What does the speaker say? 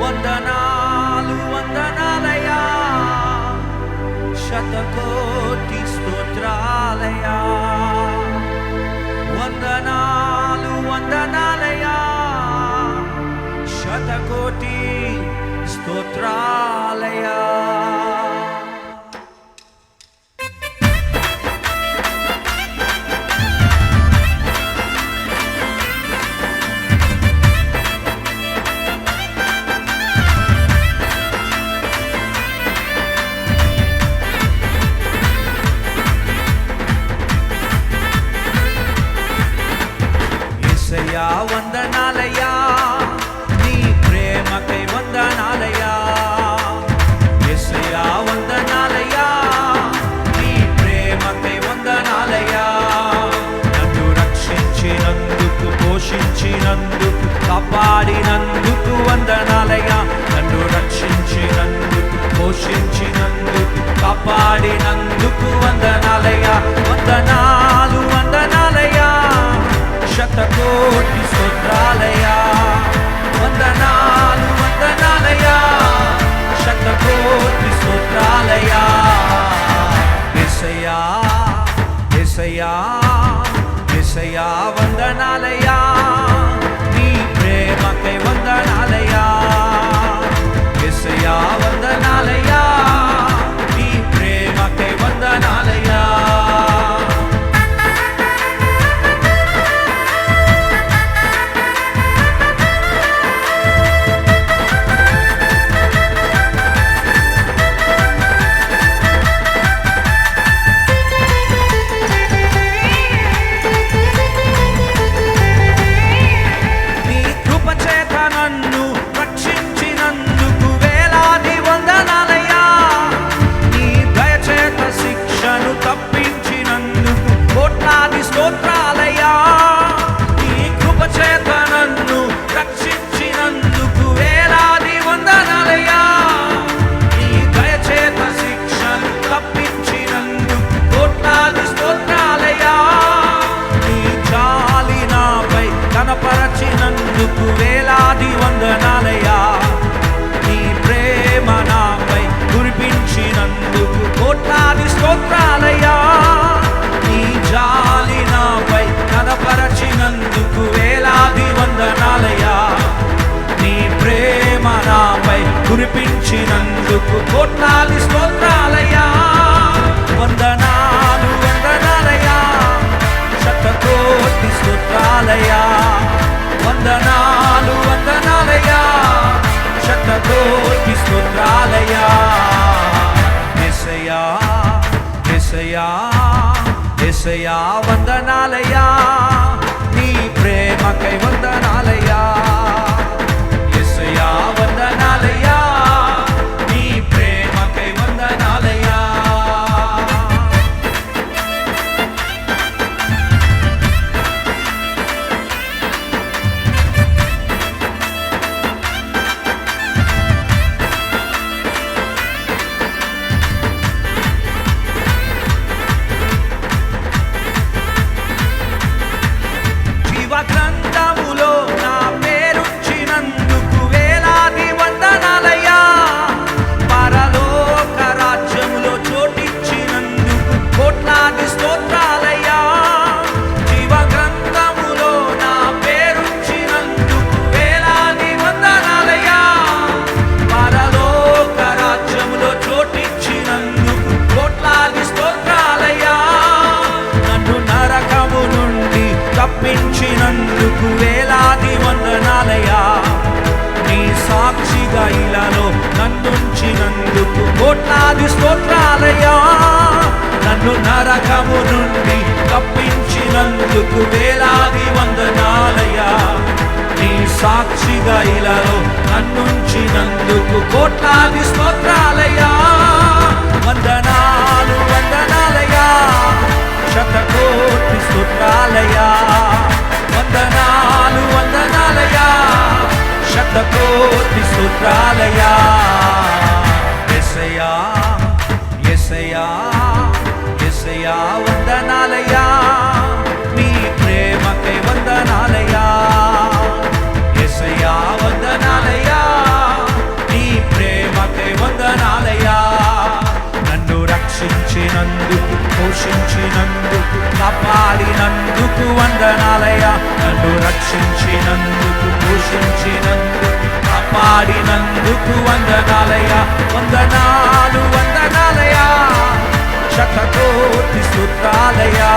వందనాలు వందనాలయా శతకోటి స్తోత్రాలయా వందనాలు వందనాలయా శతకోటి స్తోత్రాలయా ఎసయా కురిపించినందుకు కోట్లాది స్తోత్రాలయా వందనాలు వందనాలయా శతకోటి స్తోత్రాలయా వందనాలు వందనాలయా శతకోటి స్తోత్రాలయా ఎసయా ఎసయా ఎసయా వందనాలయా నీ ప్రేమకై తప్పించినందుకు వేలాది వందనాలయ్యా. నీ సాక్షిగా ఇలాలో నన్నుంచినందుకు కోట్లాది స్తోత్రాలయా నన్ను నరకము నుండి తప్పించినందుకు వేలాది వందనాలయ్యా. నీ సాక్షిగా ఇలాలో నన్నుంచినందుకు కోట్లాది స్తోత్రాలయా వంద కోటి సూత్రాలయా ఎసయా ఎసయా ఎసయా వందనాలయా నీ ప్రేమకై వందనాలయా ఎసయా వందనాలయా నీ ప్రేమకై వందనాలయా నన్ను రక్షించినందుకు పోషించినందుకు కాపాడినందుకు వందనాలయా నన్ను రక్షించినందుకు పోషించినందుకు కాపాడినందుకు వందనాలయ వందనాలు వందనాలయ్యా శతకోటి స్తోత్రాలయ్యా